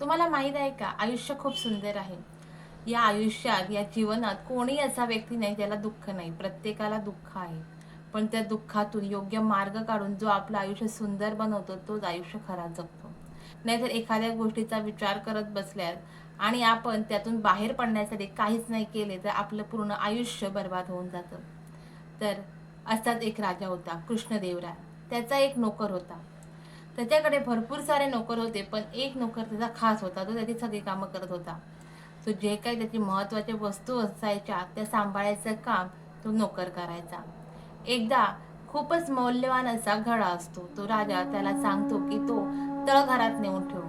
तुम्हाला माहीत आहे का? आयुष्य खूप सुंदर आहे. या आयुष्यात या जीवनात कोणी असा व्यक्ती नाही ज्याला दुःख नाही. प्रत्येकाला दुःख आहे. पण त्या दुःखातून योग्य मार्ग काढून जो आपलं आयुष्य सुंदर बनवतो तोच आयुष्य खरा जगतो. नाहीतर एखाद्या गोष्टीचा विचार करत बसल्यास आणि आपण त्यातून बाहेर पडण्यासाठी काहीच नाही केले तर आपलं पूर्ण आयुष्य बर्बाद होऊन जातं. तर असाच एक राजा होता कृष्णदेवराय. त्याचा एक नोकर होता. त्याच्याकडे भरपूर सारे नोकर होते पण एक नोकर त्याचा खास होता तो त्याची सगळी कामं करत होता. तो जे काही त्याची महत्त्वाच्या वस्तू असायच्या त्या सांभाळायचं काम तो नोकर करायचा. एकदा खूपच मौल्यवान असा घडा असतो तो राजा त्याला सांगतो की तो तळघरात नेऊन ठेवू.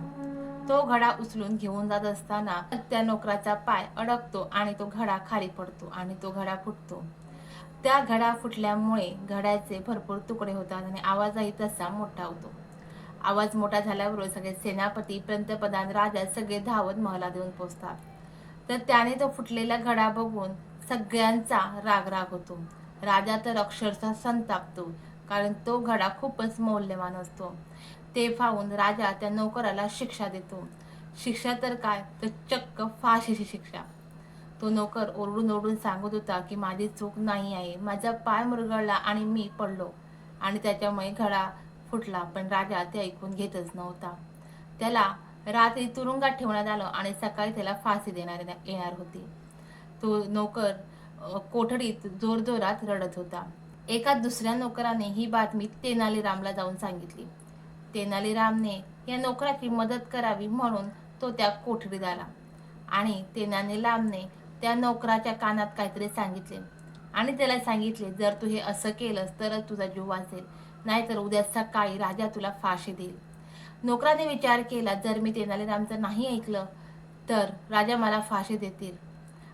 तो घडा उचलून घेऊन जात असताना त्या नोकराचा पाय अडकतो आणि तो घडा खाली पडतो आणि तो घडा फुटतो. त्या घडा फुटल्यामुळे घड्याचे भरपूर तुकडे होतात आणि आवाजही तसा मोठा होतो. आवाज मोठा झाल्यावर सगळे सेनापती पंतप्रधान राजा सगळे धावत महलात देऊन पोचतात तर त्याने तो फुटलेला घडा बघून सगळ्यांचा राग राग होतो. राजा तर अक्षरशः संतापतो कारण तो घडा खूपच मौल्यवान असतो. ते पाहून राजा त्या नोकराला शिक्षा देतो. शिक्षा तर काय? तर चक्क फाशीची शिक्षा. तो नोकर ओरडून ओरडून सांगत होता की माझी चूक नाही आहे. माझा पाय मुरगळला आणि मी पडलो. आणि त्याच्यामुळे घडा फुटला पण राजा ते ऐकून घेतच नव्हता. त्याला रात्री तुरुंगात ठेवण्यात आलं आणि सकाळी त्याला फाशी देणार येणार होती. तो नोकर कोठडीत जोरजोरात रडत होता. एका दुसऱ्या नोकराने ही बातमी तेनालीरामला जाऊन सांगितली. तेनालीरामने या नोकराची मदत करावी म्हणून तो त्या कोठडीत आला आणि तेनालीरामने त्या नोकराच्या कानात काहीतरी सांगितले. आणि त्याला सांगितले जर तू हे असं केलंस तरच तुझा जीव वाचेल. नाहीतर उद्या सकाळी राजा तुला फाशी देईल. नोकराने विचार केला जर मी तेनालीरामचं नाही ऐकलं तर राजा मला फाशी देतील.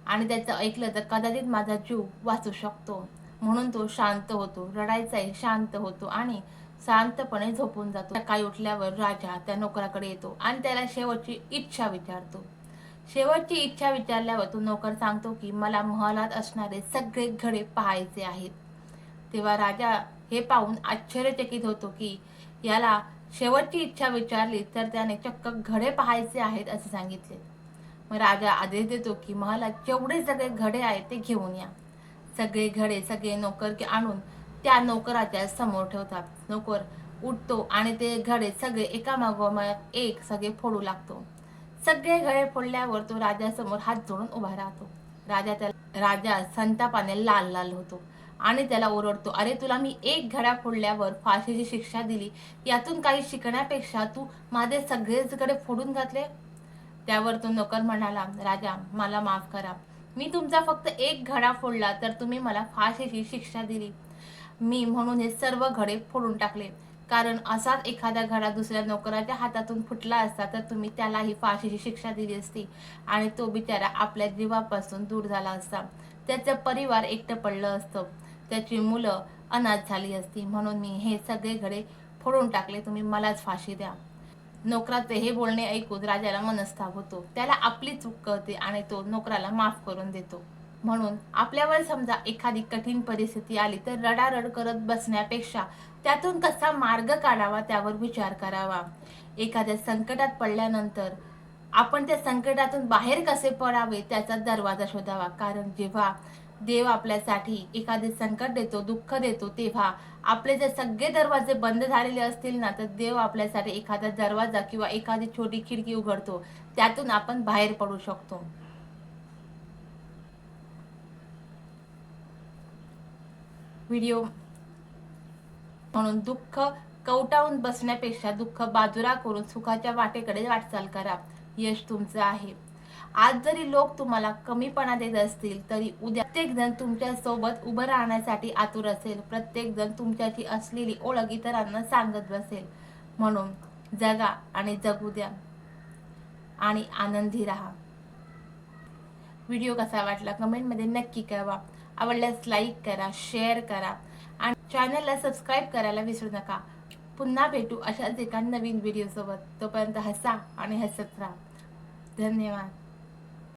आणि त्याचं ऐकलं तर कदाचित माझा जीव वाचू शकतो. म्हणून तो शांत होतो रडायचाही शांत होतो आणि शांतपणे झोपून जातो. सकाळी उठल्यावर राजा त्या नोकराकडे येतो आणि त्याला शेवटची इच्छा विचारतो. शेवटची इच्छा विचारल्यावर तो नोकर सांगतो की मला महालात असणारे सगळे घडे पाहायचे आहेत. तेव्हा राजा हे पाहून आश्चर्यचकित होतो की याला शेवटची इच्छा विचारली तर त्याने चक्क घडे पाहायचे आहेत असे सांगितले. मग राजा आदेश देतो की महालात जेवढे सगळे घडे आहेत ते घेऊन या. सगळे घडे सगळे नोकर आणून त्या नोकराच्या समोर ठेवतात. नोकर उठतो आणि ते घडे सगळे एका मागोमाग एक सगळे फोडू लागतो. सगळे घडे फोडल्यावर तो राजासमोर हात जोडून उभा राहतो. राजा त्या राजा संतापाने लाल लाल होतो. आणि त्याला ओरडतो. अरे तुला मी एक घडा फोडल्यावर फाशीची शिक्षा दिली. यातून काही शिकण्यापेक्षा तू माझे सगळेच घडे फोडून घातले? त्यावर तो नोकर म्हणाला राजा मला माफ करा. मी तुमचा फक्त एक घडा फोडला तर तुम्ही मला फाशीची शिक्षा दिली. मी म्हणून हे सर्व घडे फोडून टाकले. कारण असाच एखादा घडा दुसऱ्या नोकराच्या हातातून फुटला असता तर तुम्ही त्यालाही फाशीची शिक्षा दिली असती. आणि तो बिचारा आपल्या जीवापासून दूर झाला असता. त्याचं परिवार एकटं पडलं असतं. त्याची मुलं अनाथ झाली असती. म्हणून मी हे सगळे घडे फोडून टाकले. तुम्ही मलाच फाशी द्या. नोकराचे हे बोलणे ऐकून राजाला मनस्ताप होतो. त्याला आपली चूक कळते आणि तो नोकराला माफ करून देतो. म्हणून आपल्यावर समजा एखादी कठीण परिस्थिती आली तर रडारड करत बसण्यापेक्षा त्यातून कसा मार्ग काढावा त्यावर विचार करावा. एखाद्या संकटात पडल्यानंतर आपण त्या संकटातून बाहेर कसे पडावे त्याचा दरवाजा शोधावा. कारण जेव्हा देव आपल्यासाठी एखादे संकट देतो दुःख देतो तेव्हा आपले जर सगळे दरवाजे बंद झालेले असतील ना तर देव आपल्यासाठी एखादा दरवाजा किंवा एखादी छोटी खिडकी उघडतो. त्यातून आपण बाहेर पडू शकतो. व्हिडिओ म्हणून दुःख कवटाळून बसण्यापेक्षा दुःख बाजूला करून सुखाच्या वाटेकडे वाटचाल करा. यश तुमचं आहे. आज जरी लोक तुम्हाला कमीपणा देत असतील तरी उद्या प्रत्येक जण तुमच्यासोबत उभं राहण्यासाठी आतुर असेल. प्रत्येक जण तुमच्याची असलेली ओळख इतरांना सांगत बसेल. म्हणून जगा आणि जगू द्या. आणि आनंदी राहा. व्हिडिओ कसा वाटला कमेंटमध्ये नक्की कळवा. आवडल्यास लाईक करा शेअर करा आणि चॅनलला सबस्क्राईब करायला विसरू नका. पुन्हा भेटू अशाच एका नवीन व्हिडिओसोबत. तोपर्यंत हसा आणि हसत राहा. धन्यवाद.